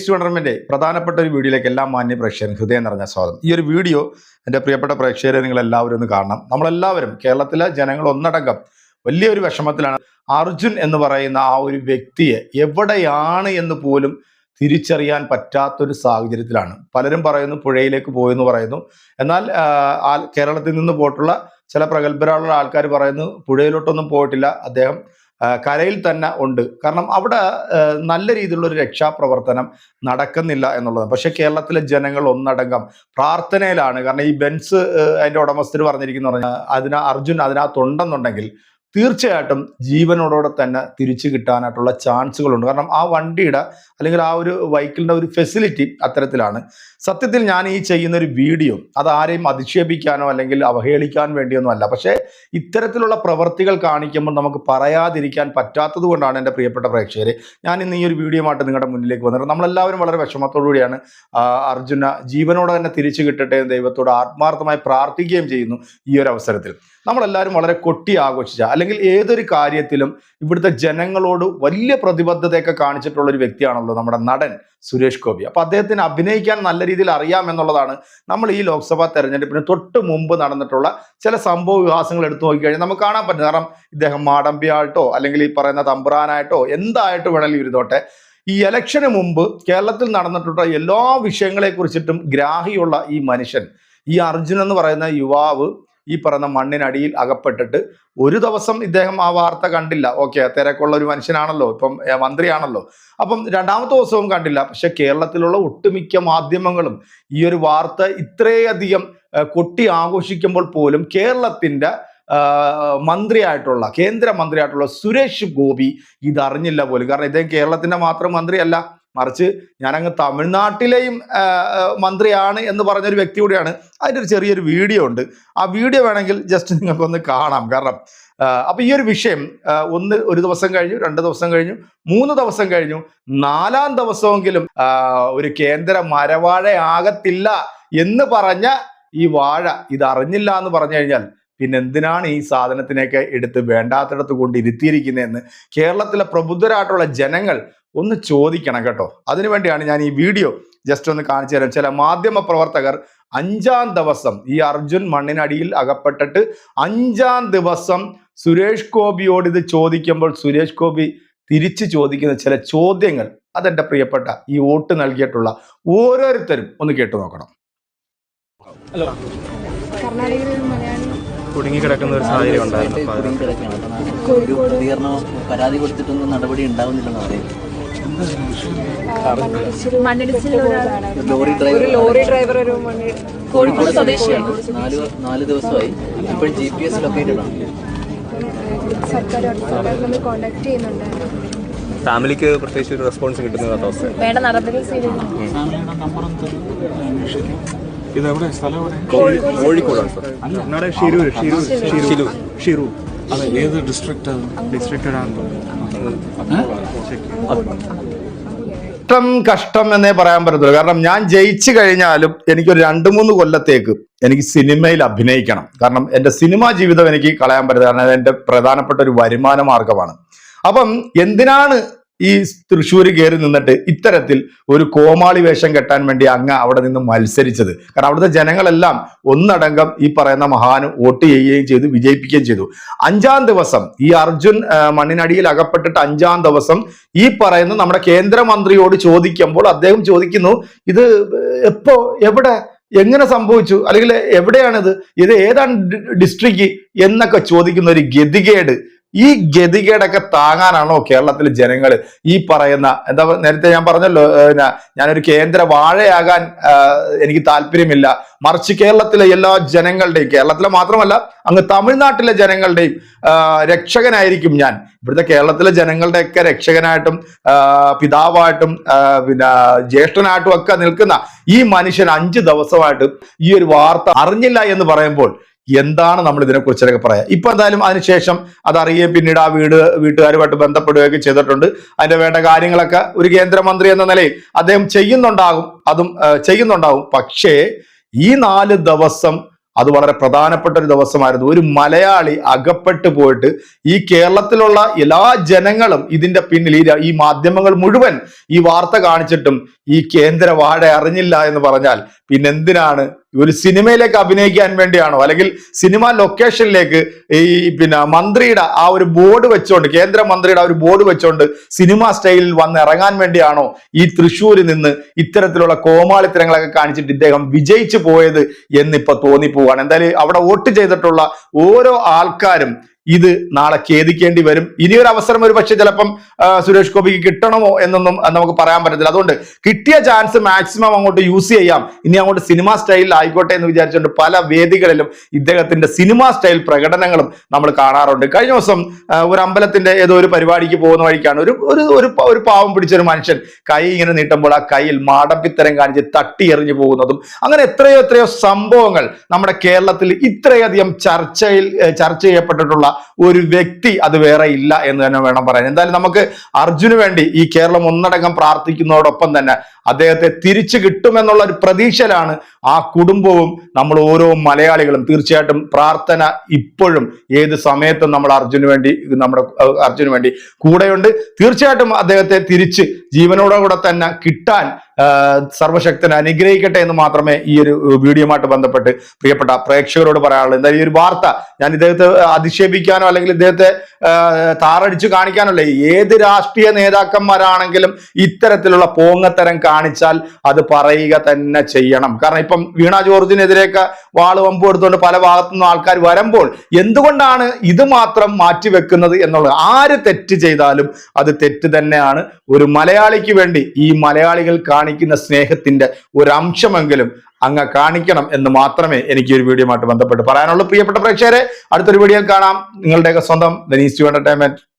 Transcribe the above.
Tournament പ്രധാനപ്പെട്ട ഒരു വീഡിയോയിലേക്ക് എല്ലാ മാന്യ പ്രേക്ഷകരും ഹൃദയം നിറഞ്ഞ സ്വാഗതം. ഈ ഒരു വീഡിയോ എന്റെ പ്രിയപ്പെട്ട പ്രേക്ഷകരെ നിങ്ങൾ എല്ലാവരും ഒന്ന് കാണണം. നമ്മളെല്ലാവരും കേരളത്തിലെ ജനങ്ങൾ ഒന്നടങ്കം വലിയൊരു വിഷമത്തിലാണ്. അർജുൻ എന്ന് പറയുന്ന ആ ഒരു വ്യക്തിയെ എവിടെയാണ് എന്ന് പോലും തിരിച്ചറിയാൻ പറ്റാത്തൊരു സാഹചര്യത്തിലാണ്. പലരും പറയുന്നു പുഴയിലേക്ക് പോയെന്ന് പറയുന്നു. എന്നാൽ കേരളത്തിൽ നിന്ന് പോയിട്ടുള്ള ചില പ്രഗത്ഭരായുള്ള ആൾക്കാർ പറയുന്നു പുഴയിലോട്ടൊന്നും പോയിട്ടില്ല. അദ്ദേഹം കരയിൽ തന്നെ ഉണ്ട്. കാരണം അവിടെ നല്ല രീതിയിലുള്ള ഒരു രക്ഷാപ്രവർത്തനം നടക്കുന്നില്ല എന്നുള്ളത് പക്ഷെ കേരളത്തിലെ ജനങ്ങൾ ഒന്നടങ്കം പ്രാർത്ഥനയിലാണ്. കാരണം ഈ ബെൻസ് അതിന്റെ ഉടമസ്ഥർ പറഞ്ഞിരിക്കുന്നു പറഞ്ഞാൽ അതിന് അർജുൻ അതിനകത്തുണ്ടെന്നുണ്ടെങ്കിൽ തീർച്ചയായിട്ടും ജീവനോടോടെ തന്നെ തിരിച്ചു കിട്ടാനായിട്ടുള്ള ചാൻസുകളുണ്ട്. കാരണം ആ വണ്ടിയുടെ അല്ലെങ്കിൽ ആ ഒരു വൈക്കിളിന്റെ ഒരു ഫെസിലിറ്റി അത്തരത്തിലാണ്. സത്യത്തിൽ ഞാൻ ഈ ചെയ്യുന്ന ഒരു വീഡിയോ അത് ആരെയും അധിക്ഷേപിക്കാനോ അല്ലെങ്കിൽ അവഹേളിക്കാൻ വേണ്ടിയൊന്നും അല്ല. പക്ഷേ ഇത്തരത്തിലുള്ള പ്രവർത്തികൾ കാണിക്കുമ്പോൾ നമുക്ക് പറയാതിരിക്കാൻ പറ്റാത്തത് കൊണ്ടാണ് എന്റെ പ്രിയപ്പെട്ട പ്രേക്ഷകരെ ഞാൻ ഇന്ന് ഈ ഒരു വീഡിയോ ആയിട്ട് നിങ്ങളുടെ മുന്നിലേക്ക് വന്നത് നമ്മളെല്ലാവരും വളരെ വിഷമത്തോടുകൂടിയാണ് അർജുന ജീവനോടെ തന്നെ തിരിച്ചു കിട്ടട്ടെ എന്ന് ദൈവത്തോട് ആത്മാർത്ഥമായി പ്രാർത്ഥിക്കുകയും ചെയ്യുന്നു ഈ ഒരു അവസരത്തിൽ. നമ്മളെല്ലാവരും വളരെ കൊട്ടി ആഘോഷിച്ച അല്ലെങ്കിൽ ഏതൊരു കാര്യത്തിലും ഇവിടുത്തെ ജനങ്ങളോട് വലിയ പ്രതിബദ്ധതയൊക്കെ കാണിച്ചിട്ടുള്ള ഒരു വ്യക്തിയാണല്ലോ നമ്മുടെ നടൻ സുരേഷ് ഗോപി. അപ്പൊ അദ്ദേഹത്തിന് അഭിനയിക്കാൻ നല്ല രീതിയിൽ അറിയാം എന്നുള്ളതാണ് നമ്മൾ ഈ ലോക്സഭാ തെരഞ്ഞെടുപ്പിന് തൊട്ട് മുമ്പ് നടന്നിട്ടുള്ള ചില സംഭവ വികാസങ്ങൾ എടുത്തു നോക്കിക്കഴിഞ്ഞാൽ നമുക്ക് കാണാൻ പറ്റും. കാരണം ഇദ്ദേഹം മാടമ്പിയായിട്ടോ അല്ലെങ്കിൽ ഈ പറയുന്ന തമ്പ്രാനായിട്ടോ എന്തായിട്ട് വേണമെങ്കിലും ഇരുന്നോട്ടെ. ഈ ഇലക്ഷന് മുമ്പ് കേരളത്തിൽ നടന്നിട്ടുള്ള എല്ലാ വിഷയങ്ങളെ കുറിച്ചിട്ടും ഗ്രാഹിയുള്ള ഈ മനുഷ്യൻ ഈ അർജുൻ എന്ന് പറയുന്ന യുവാവ് ഈ പറയുന്ന മണ്ണിനടിയിൽ അകപ്പെട്ടിട്ട് ഒരു ദിവസം ഇദ്ദേഹം ആ വാർത്ത കണ്ടില്ല. ഓക്കെ തിരക്കുള്ള ഒരു മനുഷ്യനാണല്ലോ ഇപ്പം മന്ത്രിയാണല്ലോ. അപ്പം രണ്ടാമത്തെ ദിവസവും കണ്ടില്ല. പക്ഷെ കേരളത്തിലുള്ള ഒട്ടുമിക്ക മാധ്യമങ്ങളും ഈ ഒരു വാർത്ത ഇത്രയധികം കൊട്ടി ആഘോഷിക്കുമ്പോൾ പോലും കേരളത്തിന്റെ മന്ത്രിയായിട്ടുള്ള കേന്ദ്രമന്ത്രിയായിട്ടുള്ള സുരേഷ് ഗോപി ഇതറിഞ്ഞില്ല പോലും. കാരണം ഇദ്ദേഹം കേരളത്തിന്റെ മാത്രം മന്ത്രിയല്ല. മറിച്ച് ഞാനങ്ങ് തമിഴ്നാട്ടിലെയും മന്ത്രിയാണ് എന്ന് പറഞ്ഞൊരു വ്യക്തി കൂടിയാണ്. അതിന്റെ ഒരു ചെറിയൊരു വീഡിയോ ഉണ്ട്. ആ വീഡിയോ വേണമെങ്കിൽ ജസ്റ്റ് നിങ്ങൾക്കൊന്ന് കാണാം. കാരണം അപ്പോൾ ഈ ഒരു വിഷയം ഒന്ന് ഒരു ദിവസം കഴിഞ്ഞു രണ്ട് ദിവസം കഴിഞ്ഞു മൂന്ന് ദിവസം കഴിഞ്ഞു നാലാം ദിവസമെങ്കിലും ഒരു കേന്ദ്ര മരവാഴയാകത്തില്ല എന്ന് പറഞ്ഞ ഈ വാഴ ഇത് അറിഞ്ഞില്ല എന്ന് പറഞ്ഞു കഴിഞ്ഞാൽ പിന്നെ എന്തിനാണ് ഈ സാധനത്തിനെയൊക്കെ എടുത്ത് വേണ്ടാത്തിടത്ത് കൊണ്ട് ഇരുത്തിയിരിക്കുന്നതെന്ന് കേരളത്തിലെ പ്രബുദ്ധരായിട്ടുള്ള ജനങ്ങൾ ഒന്ന് ചോദിക്കണം കേട്ടോ. അതിനുവേണ്ടിയാണ് ഞാൻ ഈ വീഡിയോ ജസ്റ്റ് ഒന്ന് കാണിച്ചു തരാം. ചില മാധ്യമ പ്രവർത്തകർ അഞ്ചാം ദിവസം ഈ അർജുൻ മണ്ണിനടിയിൽ അകപ്പെട്ടിട്ട് അഞ്ചാം ദിവസം സുരേഷ് ഗോപിയോട് ഇത് ചോദിക്കുമ്പോൾ സുരേഷ് ഗോപി തിരിച്ചു ചോദിക്കുന്ന ചില ചോദ്യങ്ങൾ അതെന്റെ പ്രിയപ്പെട്ട ഈ വോട്ട് നൽകിയിട്ടുള്ള ഓരോരുത്തരും ഒന്ന് കേട്ടു നോക്കണം. ഹലോ. ഒരു മലയാളി കുടുങ്ങിക്കിടക്കുന്ന ഒരു സാഹചര്യം ഉണ്ടായിരുന്നു പരാതി കൊടുത്തിട്ടൊന്നും നടപടി ഉണ്ടാവുന്നില്ലെന്ന് പറയുന്നത് ലോറി ഒരു ഡ്രൈവർ ലോറി ഡ്രൈവർ ഒരു കോഴിക്കോട് സ്വദേശിയാണ്. നാല് നാല് ദിവസമായി. ഇപ്പോഴും ജി പി എസ് ലൊക്കേറ്റഡ് ആണ്. സർക്കാർ സർക്കാർ നമ്മൾ കോണ്ടാക്ട് ചെയ്യുന്നുണ്ട്. ഫാമിലിക്ക് പ്രത്യേകിച്ച് ഒരു റെസ്പോൺസ് കിട്ടുന്ന അവസ്ഥ കോഴിക്കോടാണ് സാർ. ഷിരൂർ ഷിരൂർ ഷിരൂർ ഷിരൂർ അതെ. ഏത് ഡിസ്ട്രിക്റ്റ് ഡിസ്ട്രിക്റ്റഡ് ആണെന്ന് കഷ്ടം കഷ്ടം എന്നേ പറയാൻ പറ്റത്തുള്ളൂ. കാരണം ഞാൻ ജയിച്ചു കഴിഞ്ഞാലും എനിക്കൊരു രണ്ട് മൂന്ന് കൊല്ലത്തേക്ക് എനിക്ക് സിനിമയിൽ അഭിനയിക്കണം. കാരണം എന്റെ സിനിമാ ജീവിതം എനിക്ക് കളയാൻ പറ്റത്തില്ല. കാരണം എന്റെ പ്രധാനപ്പെട്ട ഒരു വരുമാന മാർഗമാണ് അപ്പം എന്തിനാണ് ഈ തൃശ്ശൂർ കയറി നിന്നിട്ട് ഇത്തരത്തിൽ ഒരു കോമാളി വേഷം കെട്ടാൻ വേണ്ടി അങ്ങ് അവിടെ നിന്ന് മത്സരിച്ചത്. കാരണം അവിടുത്തെ ജനങ്ങളെല്ലാം ഒന്നടങ്കം ഈ പറയുന്ന മഹാന് വോട്ട് ചെയ്യുകയും ചെയ്തു വിജയിപ്പിക്കുകയും ചെയ്തു. അഞ്ചാം ദിവസം ഈ അർജുൻ മണ്ണിനടിയിൽ അകപ്പെട്ടിട്ട് അഞ്ചാം ദിവസം ഈ പറയുന്ന നമ്മുടെ കേന്ദ്രമന്ത്രിയോട് ചോദിക്കുമ്പോൾ അദ്ദേഹം ചോദിക്കുന്നു ഇത് എപ്പോ എവിടെ എങ്ങനെ സംഭവിച്ചു? അല്ലെങ്കിൽ എവിടെയാണിത്? ഇത് ഏതാണ് ഡിസ്ട്രിക്ട് എന്നൊക്കെ ചോദിക്കുന്ന ഒരു ഗതികേട് ഈ ഗതികേടൊക്കെ താങ്ങാനാണോ കേരളത്തിലെ ജനങ്ങൾ ഈ പറയുന്ന എന്താ നേരത്തെ ഞാൻ പറഞ്ഞല്ലോ ഞാനൊരു കേന്ദ്ര വാഴയാകാൻ എനിക്ക് താല്പര്യമില്ല. മറിച്ച് കേരളത്തിലെ എല്ലാ ജനങ്ങളുടെയും കേരളത്തിലെ മാത്രമല്ല അങ്ങ് തമിഴ്നാട്ടിലെ ജനങ്ങളുടെയും രക്ഷകനായിരിക്കും ഞാൻ. ഇവിടുത്തെ കേരളത്തിലെ ജനങ്ങളുടെയൊക്കെ രക്ഷകനായിട്ടും പിതാവായിട്ടും പിന്നെ ജ്യേഷ്ഠനായിട്ടും ഒക്കെ നിൽക്കുന്ന ഈ മനുഷ്യൻ അഞ്ച് ദിവസമായിട്ട് ഈ ഒരു വാർത്ത അറിഞ്ഞില്ല എന്ന് പറയുമ്പോൾ എന്താണ് നമ്മൾ ഇതിനെക്കുറിച്ചൊക്കെ പറയാം. ഇപ്പൊ എന്തായാലും അതിനുശേഷം അതറിയുകയും പിന്നീട് ആ വീട് വീട്ടുകാരുമായിട്ട് ബന്ധപ്പെടുകയൊക്കെ ചെയ്തിട്ടുണ്ട്. അതിന്റെ വേണ്ട കാര്യങ്ങളൊക്കെ ഒരു കേന്ദ്രമന്ത്രി എന്ന നിലയിൽ അദ്ദേഹം ചെയ്യുന്നുണ്ടാകും അതും ചെയ്യുന്നുണ്ടാകും. പക്ഷേ ഈ നാല് ദിവസം അത് വളരെ പ്രധാനപ്പെട്ട ഒരു ദിവസമായിരുന്നു. ഒരു മലയാളി അകപ്പെട്ടു പോയിട്ട് ഈ കേരളത്തിലുള്ള എല്ലാ ജനങ്ങളും ഇതിന്റെ പിന്നിൽ ഈ ഈ മാധ്യമങ്ങൾ മുഴുവൻ ഈ വാർത്ത കാണിച്ചിട്ടും ഈ കേന്ദ്ര വാഴ അറിഞ്ഞില്ല എന്ന് പറഞ്ഞാൽ പിന്നെന്തിനാണ് ഒരു സിനിമയിലേക്ക് അഭിനയിക്കാൻ വേണ്ടിയാണോ? അല്ലെങ്കിൽ സിനിമ ലൊക്കേഷനിലേക്ക് ഈ പിന്നെ മന്ത്രിയുടെ ആ ഒരു ബോർഡ് വെച്ചോണ്ട് കേന്ദ്ര മന്ത്രിയുടെ ആ ഒരു ബോർഡ് വെച്ചോണ്ട് സിനിമ സ്റ്റൈലിൽ വന്ന് ഇറങ്ങാൻ വേണ്ടിയാണോ ഈ തൃശ്ശൂരിൽ നിന്ന് ഇത്തരത്തിലുള്ള കോമാളിത്തരങ്ങളൊക്കെ കാണിച്ചിട്ട് ഇദ്ദേഹം വിജയിച്ചു പോയത് എന്നിപ്പോ തോന്നിപ്പോവാണ്. എന്തായാലും അവിടെ വോട്ട് ചെയ്തിട്ടുള്ള ഓരോ ആൾക്കാരും ഇത് നാളെ ഖേദിക്കേണ്ടി വരും. ഇനിയൊരു അവസരം ഒരു പക്ഷേ ചിലപ്പം സുരേഷ് ഗോപിക്ക് കിട്ടണമോ എന്നൊന്നും നമുക്ക് പറയാൻ പറ്റത്തില്ല. അതുകൊണ്ട് കിട്ടിയ ചാൻസ് മാക്സിമം അങ്ങോട്ട് യൂസ് ചെയ്യാം. ഇനി അങ്ങോട്ട് സിനിമ സ്റ്റൈലിൽ ആയിക്കോട്ടെ എന്ന് വിചാരിച്ചുകൊണ്ട് പല വേദികളിലും ഇദ്ദേഹത്തിന്റെ സിനിമ സ്റ്റൈൽ പ്രകടനങ്ങളും നമ്മൾ കാണാറുണ്ട്. കഴിഞ്ഞ ദിവസം ഒരു അമ്പലത്തിന്റെ ഏതോ ഒരു പരിപാടിക്ക് പോകുന്ന വഴിക്കാണ് ഒരു ഒരു ഒരു പാവം പിടിച്ചൊരു മനുഷ്യൻ കൈ ഇങ്ങനെ നീട്ടുമ്പോൾ ആ കയ്യിൽ മാടപ്പിത്തരം കാണിച്ച് തട്ടി എറിഞ്ഞു പോകുന്നതും അങ്ങനെ എത്രയോ എത്രയോ സംഭവങ്ങൾ നമ്മുടെ കേരളത്തിൽ ഇത്രയധികം ചർച്ചയിൽ ചർച്ച ചെയ്യപ്പെട്ടിട്ടുള്ള ഒരു വ്യക്തി അത് വേറെ ഇല്ല എന്ന് തന്നെ വേണം പറയാൻ. എന്തായാലും നമുക്ക് അർജുന് വേണ്ടി ഈ കേരളം ഒന്നടങ്കം പ്രാർത്ഥിക്കുന്നതോടൊപ്പം തന്നെ അദ്ദേഹത്തെ തിരിച്ചു കിട്ടുമെന്നുള്ള ഒരു പ്രതീക്ഷയിലാണ് ആ കുടുംബവും നമ്മൾ ഓരോ മലയാളികളും. തീർച്ചയായിട്ടും പ്രാർത്ഥന ഇപ്പോഴും ഏത് സമയത്തും നമ്മൾ അർജുന് വേണ്ടി നമ്മുടെ അർജുന് വേണ്ടി കൂടെയുണ്ട്. തീർച്ചയായിട്ടും അദ്ദേഹത്തെ തിരിച്ച് ജീവനോടെ കൂടെ തന്നെ കിട്ടാൻ സർവശക്തനെ അനുഗ്രഹിക്കട്ടെ എന്ന് മാത്രമേ ഈ ഒരു വീഡിയോമായിട്ട് ബന്ധപ്പെട്ട് പ്രിയപ്പെട്ട പ്രേക്ഷകരോട് പറയാനുള്ളൂ എന്തായാലും ഈ ഒരു വാർത്ത ഞാൻ ഇദ്ദേഹത്തെ അധിക്ഷേപിക്കാനോ അല്ലെങ്കിൽ ഇദ്ദേഹത്തെ താറടിച്ചു കാണിക്കാനോ അല്ല ഏത് രാഷ്ട്രീയ നേതാക്കന്മാരാണെങ്കിലും ഇത്തരത്തിലുള്ള പോങ്ങത്തരം കാണിച്ചാൽ അത് പറയുക തന്നെ ചെയ്യണം. കാരണം ഇപ്പം വീണ ജോർജിനെതിരെയൊക്കെ വാൾ വമ്പ് എടുത്തുകൊണ്ട് പല ഭാഗത്തു നിന്നും ആൾക്കാർ വരുമ്പോൾ എന്തുകൊണ്ടാണ് ഇത് മാത്രം മാറ്റിവെക്കുന്നത് എന്നുള്ളത്? ആര് തെറ്റ് ചെയ്താലും അത് തെറ്റ് തന്നെയാണ്. ഒരു മലയാളിക്ക് വേണ്ടി ഈ മലയാളികൾ കാണിക്കുന്ന സ്നേഹത്തിന്റെ ഒരംശമെങ്കിലും അങ്ങ് കാണിക്കണം എന്ന് മാത്രമേ എനിക്ക് ഒരു ആയിട്ട് ബന്ധപ്പെട്ട് പറയാനുള്ളൂ. പ്രിയപ്പെട്ട പ്രേക്ഷകരെ അടുത്തൊരു വീഡിയോയിൽ കാണാം. നിങ്ങളുടെയൊക്കെ സ്വന്തം ദനീസ് എന്റർടൈൻമെന്റ്